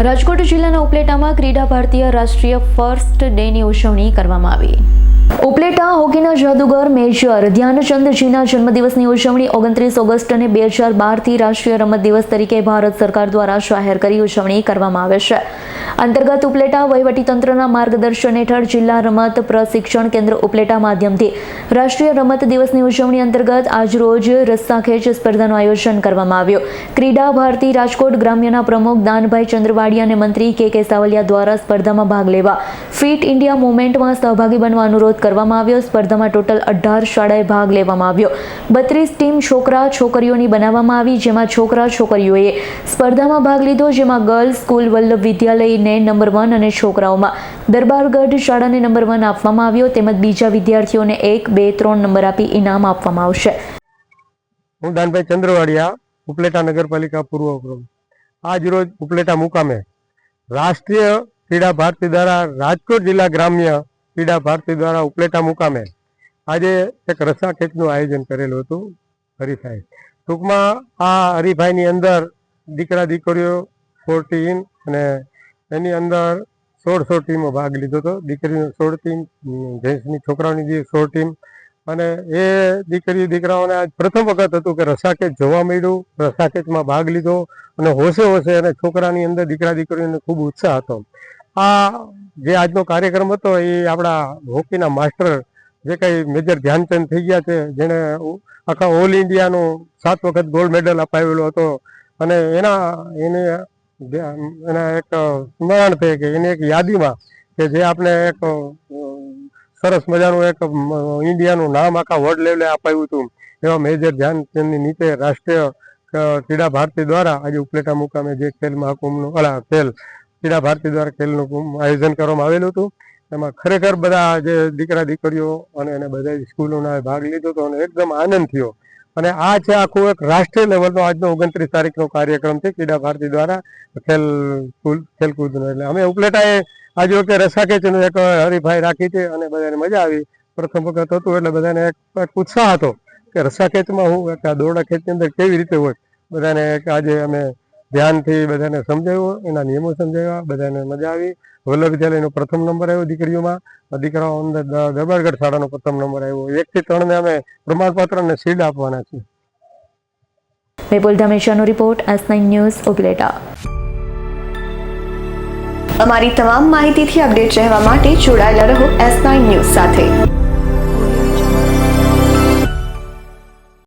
રાજકોટ જિલ્લાના ઉપલેટામાં ક્રીડા ભારતીય રાષ્ટ્રીય ફર્સ્ટ ડેની ઉજવણી કરવામાં આવી. ઉપલેટા હોકીના જાદુગર મેજર ધ્યાનચંદજીના જન્મદિવસની ઉજવણી ઓગણત્રીસ ઓગસ્ટ અને બે હજાર બારથી રાષ્ટ્રીય રમત દિવસ તરીકે ભારત સરકાર દ્વારા જાહેર કરી ઉજવણી કરવામાં આવે છે. અંતર્ગત ઉપલેટા વહીવટીતંત્રના માર્ગદર્શન હેઠળ જિલ્લા રમત પ્રશિક્ષણ કેન્દ્ર ઉપલેટા માધ્યમથી રાષ્ટ્રીય રમત દિવસની ઉજવણી અંતર્ગત આજરોજ રસ્સાખેંચ સ્પર્ધાનું આયોજન કરવામાં આવ્યું. ક્રીડા ભારતી રાજકોટ ગ્રામ્યના પ્રમુખ દાનભાઈ ચંદ્રવાડિયા અને મંત્રી કે કે સાવલિયા દ્વારા સ્પર્ધામાં ભાગ લેવા ફિટ ઇન્ડિયા મુવમેન્ટમાં સહભાગી બનવા અનુરોધ કરવામાં આવ્યો. સ્પર્ધામાં ટોટલ અઢાર શાળાએ ભાગ લેવામાં આવ્યો. બત્રીસ ટીમ છોકરા છોકરીઓની બનાવવામાં આવી, જેમાં છોકરા છોકરીઓએ સ્પર્ધામાં ભાગ લીધો, જેમાં ગર્લ્સ સ્કૂલ, વલ્લભ વિદ્યાલયને નંબર વન અને છોકરાઓમાં દરબારગઢ શાળાને નંબર વન આપવામાં આવ્યો. તેમજ બીજા વિદ્યાર્થીઓને એક, બે, ત્રણ નંબર આપી ઇનામ આપવામાં આવશે. હું દાનભાઈ ચંદ્રવાડિયા, ઉપલેટા નગરપાલિકા પૂર્વ પ્રમુખ આજ રોજ ઉપલેટા મુકામે રાષ્ટ્રીય ક્રીડા ભારતી દ્વારા રાજકોટ જિલ્લા ગ્રામ્ય ક્રીડા ભારતી દ્વારા ઉપલેટા મુકામે આજે એક રસા ખેંચનું આયોજન કરેલું હતું હરીફાઈ ટૂંકમાં આ હરીફાઈની અંદર દીકરા દીકરીઓ ફોર્ટીન અને એની અંદર સોળસો ટીમો ભાગ લીધો હતો. દીકરીનો સોળ ટીમ જેન્ટ્સની છોકરાઓની જે સોળ ટીમ અને એ દીકરી દીકરાઓને આજ પ્રથમ વખત હતું કે રસાકેચ જોવા મળ્યું. રસાકેચમાં ભાગ લીધો અને હોશે હોશે અને છોકરાની અંદર દીકરા દીકરીઓને ખૂબ ઉત્સાહ હતો. આ જે આજનો કાર્યક્રમ હતો, એ આપણા હોકીના માસ્ટર જે કંઈ મેજર ધ્યાનચંદ થઈ ગયા છે, જેણે આખા ઓલ ઇન્ડિયાનો સાત વખત ગોલ્ડ મેડલ અપાવેલો હતો. અને એના, એને એના એક સ્મરણ છે કે એની એક યાદીમાં કે જે આપણે એક સરસ મજાનું એક ઇન્ડિયાનું નામ આખા વર્લ્ડ લેવલે અપાયું હતું. એવા મેજર ધ્યાનચંદની નીચે રાષ્ટ્રીય ક્રીડા ભારતી દ્વારા આજે ઉપલેટા મુકામે જે ખેલ મહાકુંભનું, અલા, ખેલ ક્રીડા ભારતી દ્વારા ખેલનું આયોજન કરવામાં આવેલું હતું. એમાં ખરેખર બધા જે દીકરા દીકરીઓ અને એને બધા સ્કૂલોના ભાગ લીધો હતો અને એકદમ આનંદ થયો. અને આ છે આખું એક રાષ્ટ્રીય લેવલનો આજનો ઓગણત્રીસ તારીખનો કાર્યક્રમ છે ક્રીડા ભારતી દ્વારા ખેલ ખેલકૂદનો. એટલે અમે ઉપલેટાએ આજે વખતે રસ્સાખેંચનું એક હરીફાઈ રાખી છે અને બધાને મજા આવી. પ્રથમ વખત હતું એટલે બધાને એક ઉત્સાહ હતો કે રસાકેચમાં હું કે દોરડા ખેંચની અંદર કેવી રીતે હોય? બધાને આજે અમે ધ્યાનથી બધાને સમજાવ્યું એના નિયમો સમજાવ્યા બધાને મજા આવી. વલ્લભ વિદ્યાલયનો પ્રથમ નંબર આવ્યો દીકરીઓમાં. દીકરાઓ અંદર દરબારગઢ શાળાનો પ્રથમ નંબર આવ્યો. એકથી ત્રણને અમે પ્રમાણપત્ર અને સીડ આપવાના છીએ. Vipul ધમેશાનો report S nine news Upleta અમારી તમામ માહિતીથી અપડેટ રહેવા માટે જોડાયેલા રહો એસ નાઇન ન્યૂઝ સાથે.